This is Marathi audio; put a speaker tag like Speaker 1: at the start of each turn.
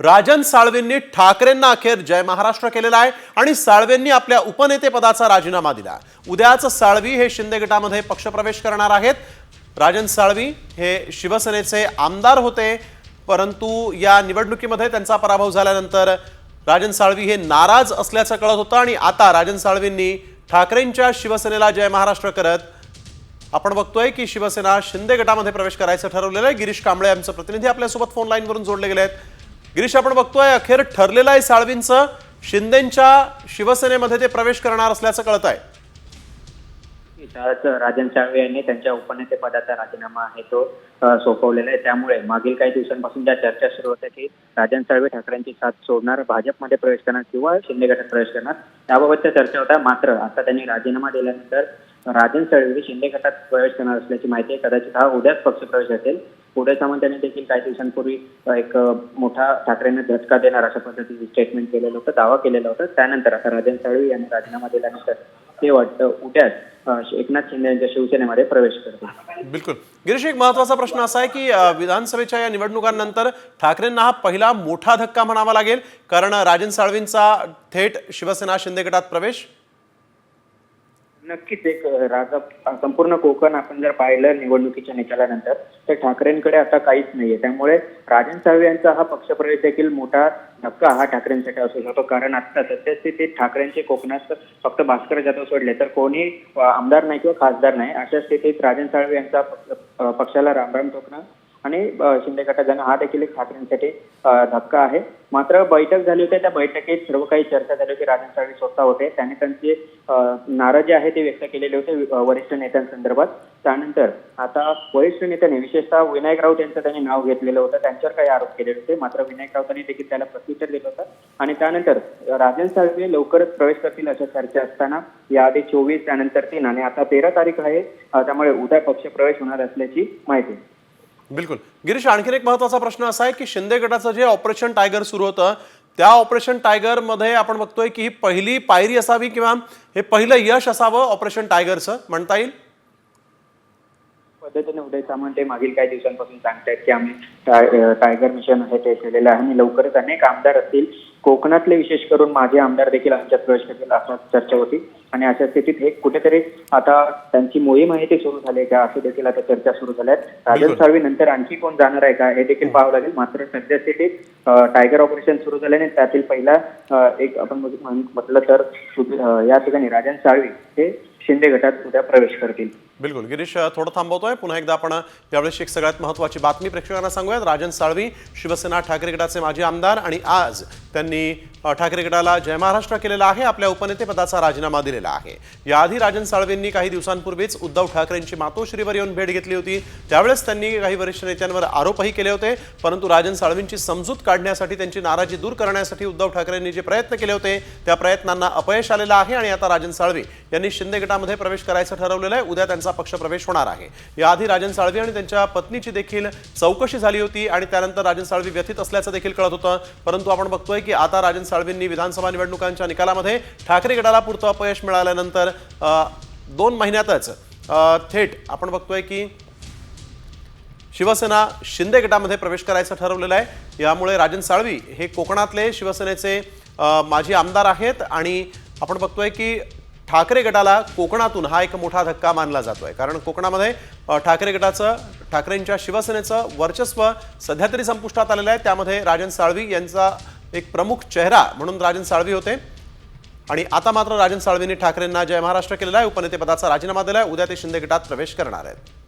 Speaker 1: राजन साळवेंनी ठाकरेंना अखेर जय महाराष्ट्र केलेला आहे आणि साळवेंनी आपल्या उपनेतेपदाचा राजीनामा दिला उद्याच साळवी हे शिंदे गटामध्ये पक्षप्रवेश करणार आहेत. राजन साळवी हे शिवसेनेचे आमदार होते परंतु या निवडणुकीमध्ये त्यांचा पराभव झाल्यानंतर राजन साळवी हे नाराज असल्याचं कळत होतं आणि आता राजन साळवींनी ठाकरेंच्या शिवसेनेला जय महाराष्ट्र करत आपण बघतोय की शिवसेना शिंदे गटामध्ये प्रवेश करायचं ठरवलेलं आहे. गिरीश कांबळे आमचं प्रतिनिधी आपल्यासोबत फोन लाईनवरून जोडले गेले आहेत गिरीश आपण बघतोय अखेर ठरलेलं आहे साळवींचं. शिंदेच्या शिवसेनेमध्ये ते प्रवेश करणार असल्याचं कळत आहे
Speaker 2: राजन साळवे यांनी त्यांच्या उपनेतेपदाचा राजीनामा आहे तो सोपवलेला आहे. त्यामुळे मागील काही दिवसांपासून ज्या चर्चा सुरू होत्या की राजन साळवे ठाकरेंची साथ सोडणार भाजपमध्ये प्रवेश करणार किंवा शिंदे गटात प्रवेश करणार त्याबाबतच्या चर्चा होत्या. मात्र आता त्यांनी राजीनामा दिल्यानंतर राजन साळवे शिंदे गटात प्रवेश करणार असल्याची माहिती आहे. कदाचित हा उद्याच पक्षप्रवेश असेल पुढे सामंत यांनी देखील काही दिवसांपूर्वी एक मोठा ठाकरेंना झटका देणार अशा पद्धतीचे स्टेटमेंट केलेलं होतं दावा केलेला होता. त्यानंतर आता राजन साळवी यांनी राजीनामा दिल्यानंतर ते वाटतं उद्याच एकनाथ शिंदे यांच्या शिवसेनेमध्ये प्रवेश करतो
Speaker 1: बिलकुल. गिरीश एक महत्त्वाचा प्रश्न असा आहे की विधानसभेच्या या निवडणुकांनंतर ठाकरेंना हा पहिला मोठा धक्का म्हणावा लागेल. कारण राजन साळवींचा थेट शिवसेना शिंदे गटात प्रवेश
Speaker 2: नक्कीच एक राजा संपूर्ण कोकण आपण जर पाहिलं निवडणुकीच्या निकालानंतर तर ठाकरेंकडे आता काहीच नाहीये. त्यामुळे राजन साळवे यांचा हा पक्षप्रवेश देखील मोठा धक्का हा ठाकरेंसाठी असू शकतो. कारण आता सद्यस्थितीत ठाकरेंचे कोकणात फक्त भास्कर जाधव सोडले तर कोणी आमदार नाही किंवा खासदार नाही अशा स्थितीत राजन साळवे यांचा पक्ष- पक्षाला रामराम ठोकणं आणि शिंदे गटात जाणं हा देखील एक ठाकरेंसाठी धक्का आहे. मात्र बैठक झाली होती त्या बैठकीत सर्व काही चर्चा झाली होती. राजन साळवे स्वतः होते. त्यांनी त्यांची नाराजी आहे ते व्यक्त केलेले होते वरिष्ठ नेत्यांसंदर्भात. त्यानंतर आता वरिष्ठ नेत्यांनी विशेषतः विनायक राऊत यांचं त्यांनी नाव घेतलेलं होतं. त्यांच्यावर काही आरोप केलेले होते. मात्र विनायक राऊतांनी देखील त्याला प्रत्युत्तर दिलं होतं. आणि त्यानंतर राजन साळवे लवकरच प्रवेश करतील अशा चर्चा असताना याआधी चोवीस त्यानंतर तीन आणि आता तेरा तारीख आहे. त्यामुळे उद्या पक्ष प्रवेश होणार असल्याची माहिती. आहे.
Speaker 1: बिलकुल. गिरीश आणखीन एक महत्त्वाचा प्रश्न असा आहे की शिंदे गटाचं जे ऑपरेशन टायगर सुरू होतं त्या ऑपरेशन टायगरमध्ये आपण बघतोय की ही पहिली पायरी असावी किंवा हे पहिलं यश असावं ऑपरेशन टायगरचं. म्हणता येईल?
Speaker 2: पद्धतीने उदय सामंत हे मागील काही दिवसांपासून सांगतायत की आम्ही टायगर मिशन आहे ते केलेलं आहे. आणि लवकरच अनेक आमदार असतील. कोकणातले विशेष करून माझे आमदार देखील आमच्यात प्रवेश करतील असं चर्चा होती. आणि अशा स्थितीत हे कुठेतरी आता त्यांची मोहीम आहे ती सुरू झाली आहे का? असं देखील आता चर्चा सुरू झाल्या आहेत राजन. साळवी नंतर आणखी कोण जाणार आहे का? हे देखील पाहावं लागेल. मात्र सध्या स्थितीत अं, टायगर ऑपरेशन सुरू झाल्याने त्यातील पहिला एक आपण म्हटलं तर या ठिकाणी राजन साळवी हे शिंदे गटात उद्या प्रवेश करतील.
Speaker 1: बिलकुल. गिरीश थोडं थांबवतोय. पुन्हा एकदा आपण यावेळेस एक सगळ्यात महत्वाची बातमी प्रेक्षकांना सांगूयात. राजन साळवी शिवसेना ठाकरे गटाचे माजी आमदार आणि आज त्यांनी ठाकरे गटाला जय महाराष्ट्र केलेला आहे. आपल्या उपनेतेपदाचा राजीनामा दिलेला आहे. याआधी राजन साळवेंनी काही दिवसांपूर्वीच उद्धव ठाकरेंची मातोश्रीवर येऊन भेट घेतली होती. त्यावेळेस त्यांनी काही वरिष्ठ नेत्यांवर आरोपही केले होते. परंतु राजन साळवींची समजूत काढण्यासाठी त्यांची नाराजी दूर करण्यासाठी उद्धव ठाकरेंनी जे प्रयत्न केले होते त्या प्रयत्नांना अपयश आलेलं आहे. आणि आता राजन साळवी यांनी शिंदे गटामध्ये प्रवेश करायचं ठरवलेलं आहे. उद्या त्यांचा पक्षप्रवेश होणार आहे. याआधी राजन साळवी आणि त्यांच्या पत्नीची देखील चौकशी झाली होती आणि त्यानंतर राजन साळवी व्यथित असल्याचं देखील कळत होतं. परंतु आपण बघतोय की आता राजन साळवींनी विधानसभा निवडणुकांच्या निकालामध्ये ठाकरे गटाला पुरतं अपयश मिळाल्यानंतर दोन महिन्यातच थेट आपण बघतोय की शिवसेना शिंदे गटामध्ये प्रवेश करायचं ठरवलेलं आहे. यामुळे राजन साळवी हे कोकणातले शिवसेनेचे माजी आमदार आहेत आणि आपण बघतोय की ठाकरे गटाला कोकणातून हा एक मोठा धक्का मानला जातोय. कारण कोकणामध्ये ठाकरे गटाचं ठाकरेंच्या शिवसेनेचं वर्चस्व सध्या तरी संपुष्टात आलेलं आहे. त्यामध्ये राजन साळवी यांचा एक प्रमुख चेहरा म्हणून राजन साळवी होते. आणि आता मात्र राजन साळवींनी ठाकरेंना जय महाराष्ट्र केलेला आहे. उपनेतेपदाचा राजीनामा दिला आहे उद्या ते शिंदे गटात प्रवेश करणार आहेत.